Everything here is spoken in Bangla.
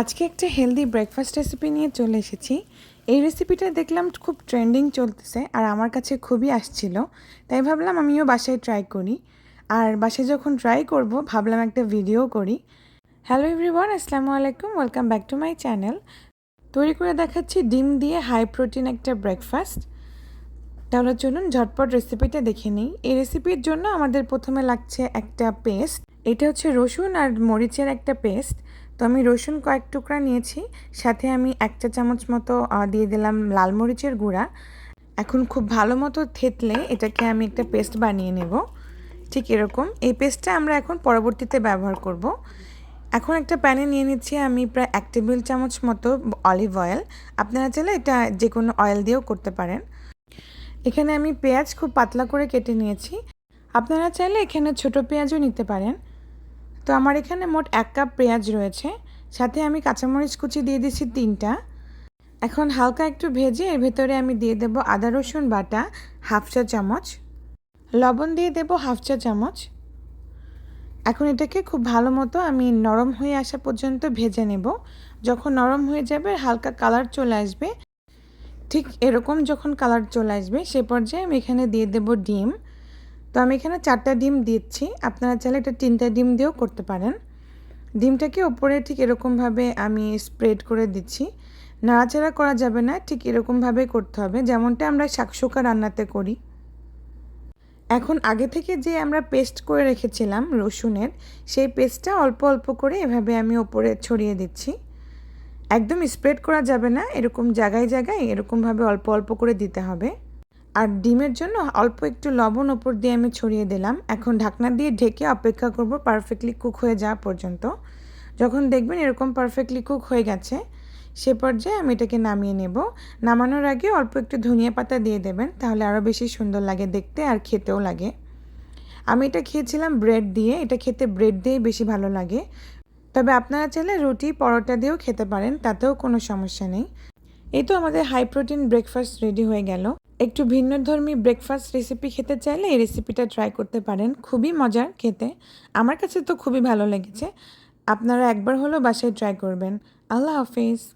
আজকে একটা হেলদি ব্রেকফাস্ট রেসিপি নিয়ে চলে এসেছি। এই রেসিপিটা দেখলাম খুব ট্রেন্ডিং চলতেছে আর আমার কাছে খুবই আসছিল। তাই ভাবলাম আমিও বাসায় ট্রাই করি। আর বাসায় যখন ট্রাই করব, ভাবলাম একটা ভিডিও করি। হ্যালো এভরিওয়ান আসসালামু আলাইকুম welcome back to my channel তৈরি করে দেখাচ্ছি ডিম দিয়ে হাই প্রোটিন একটা ব্রেকফাস্ট তাহলে চলুন ঝটপট রেসিপিটা দেখে নিই। এই রেসিপির জন্য আমাদের প্রথমে লাগছে একটা পেস্ট এটা হচ্ছে রসুন আর মরিচের একটা পেস্ট তো আমি রসুন কয়েক টুকরা নিয়েছি, সাথে আমি এক চা চামচ মতো দিয়ে দিলাম লাল মরিচের গুঁড়া। এখন খুব ভালো মতো থেতলে এটাকে আমি একটা পেস্ট বানিয়ে নেব, ঠিক এরকম। এই পেস্টটা আমরা এখন পরবর্তীতে ব্যবহার করব। এখন একটা প্যানে নিয়ে নিচ্ছি আমি প্রায় এক টেবিল চামচ মতো অলিভ অয়েল। আপনারা চাইলে এটা যে কোনো অয়েল দিয়েও করতে পারেন। এখানে আমি পেঁয়াজ খুব পাতলা করে কেটে নিয়েছি। আপনারা চাইলে এখানে ছোট পেঁয়াজও নিতে পারেন। তো আমার এখানে মোট এক কাপ পেঁয়াজ রয়েছে, সাথে আমি কাঁচামরিচ কুচি দিয়ে দিচ্ছি তিনটা। এখন হালকা একটু ভেজে এর ভেতরে আমি দিয়ে দেব আদা, রসুন বাটা, হাফ চা চামচ। লবণ দিয়ে দেব হাফ চা চামচ। এখন এটাকে খুব ভালো মতো আমি নরম হয়ে আসা পর্যন্ত ভেজে নেব। যখন নরম হয়ে যাবে, হালকা কালার চলে আসবে। ঠিক এরকম যখন কালার চলে আসবে, সে পর্যায়ে আমি এখানে দিয়ে দেব ডিম। তো আমি এখানে চারটা ডিম দিচ্ছি। আপনারা চাইলে এটা তিনটা ডিম দিয়েও করতে পারেন। ডিমটাকে ওপরে ঠিক এরকমভাবে আমি স্প্রেড করে দিচ্ছি। নাড়াচাড়া করা যাবে না, ঠিক এরকমভাবে করতে হবে। যেমনটা আমরা শাকসোকা রান্নাতে করি। এখন আগে থেকে যে আমরা পেস্ট করে রেখেছিলাম রসুনের, সেই পেস্টটা অল্প অল্প করে এভাবে আমি ওপরে ছড়িয়ে দিচ্ছি। একদম স্প্রেড করা যাবে না, এরকম জায়গায় জায়গায় এরকমভাবে অল্প অল্প করে দিতে হবে। আর ডিমের জন্য অল্প একটু লবণ ওপর দিয়ে আমি ছড়িয়ে দিলাম। এখন ঢাকনা দিয়ে ঢেকে অপেক্ষা করব পারফেক্টলি কুক হয়ে যাওয়া পর্যন্ত। যখন দেখবেন এরকম পারফেক্টলি কুক হয়ে গেছে, সে পর্যায়ে আমি এটাকে নামিয়ে নেব। নামানোর আগে অল্প একটু ধনিয়া পাতা দিয়ে দেবেন, তাহলে আরও বেশি সুন্দর লাগে দেখতে আর খেতেও লাগে। আমি এটা খেয়েছিলাম ব্রেড দিয়ে, এটা খেতে ব্রেড দিয়েই বেশি ভালো লাগে। তবে আপনারা চাইলে রুটি, পরোটা দিয়েও খেতে পারেন, তাতেও কোনো সমস্যা নেই। এই তো আমাদের হাই প্রোটিন ব্রেকফাস্ট রেডি হয়ে গেল। একটু ভিন্নধর্মী ব্রেকফাস্ট রেসিপি খেতে চাইলে এই রেসিপিটা ট্রাই করতে পারেন। খুবই মজার খেতে। আমার কাছে তো খুবই ভালো লেগেছে। আপনারা একবার হলেও বাসায় ট্রাই করবেন। আল্লাহ হাফিজ।